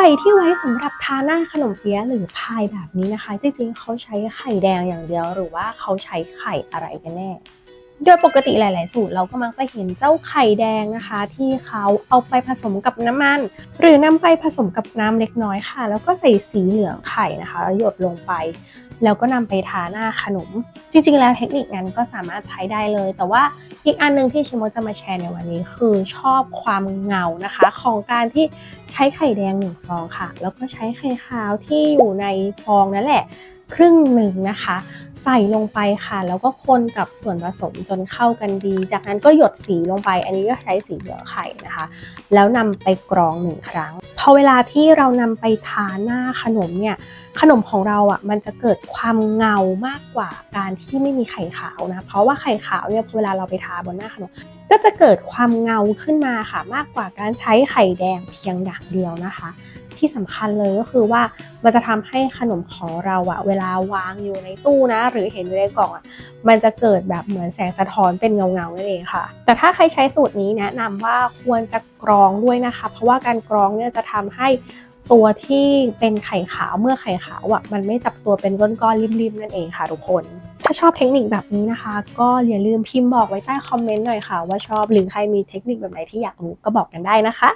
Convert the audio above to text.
ไข่ที่ไว้สำหรับทาหน้าขนมเปี๊ยะหรือพายแบบนี้นะคะ จริงๆ เขาใช้ไข่แดงอย่างเดียว หรือว่าเขาใช้ไข่อะไรกันแน่ โดยปกติหลาย ๆ สูตรเราก็มักจะเห็นเจ้าไข่แดงนะคะ ที่เขาเอาไปผสมกับน้ำมัน หรือนำไปผสมกับน้ำเล็กน้อยค่ะ แล้วก็ใส่สีเหลืองไข่นะคะหยดลงไป แล้วก็นำไปทาหน้าขนม จริงๆ แล้วเทคนิคนั้นก็สามารถใช้ได้เลย แต่ว่าอีกอันหนึงที่ชิโมจะมาแชร์ในวันนี้คือชอบความเงานะคะ ของการที่ใช้ไข่แดงหนึ่งฟองค่ะ แล้วก็ใช้ไข่ขาวที่อยู่ในฟองนั่นแหละ ครึ่งหนึ่งนะคะ ใส่ลงไปค่ะ แล้วก็คนกับส่วนผสมจนเข้ากันดี จากนั้นก็หยดสีลงไป อันนี้ก็ใช้สีเหลืองไข่นะคะ แล้วนำไปกรองหนึ่งครั้ง พอเวลาที่เรานำไปทาหน้าขนมเนี่ย ขนมของเราอะมันจะเกิดความเงามากกว่าการที่ไม่มีไข่ขาวนะ เพราะว่าไข่ขาวเนี่ยเวลาเราไปทาบนหน้าขนม ก็จะเกิดความเงาขึ้นมาค่ะ มากกว่าการใช้ไข่แดงเพียงอย่างเดียวนะคะ ที่สำคัญเลยก็คือว่ามันจะทำให้ขนมของเราอะเวลาวางอยู่ในตู้นะ หรือเห็นอยู่ในกล่องอะมันจะเกิดแบบเหมือนแสงสะท้อนเป็นเงาเงาๆนั่นเองค่ะ แต่ถ้าใครใช้สูตรนี้แนะนำว่าควรจะกรองด้วยนะคะ เพราะว่าการกรองเนี่ยจะทำให้ตัวที่เป็นไข่ขาวเมื่อไข่ขาวอะมันไม่จับตัวเป็นก้อนๆริมๆนั่นเองค่ะทุกคน ถ้าชอบเทคนิคแบบนี้นะคะ ก็อย่าลืมพิมพ์บอกไว้ใต้คอมเมนต์หน่อยค่ะว่าชอบหรือใครมีเทคนิคแบบไหนที่อยากรู้ก็บอกกันได้นะคะ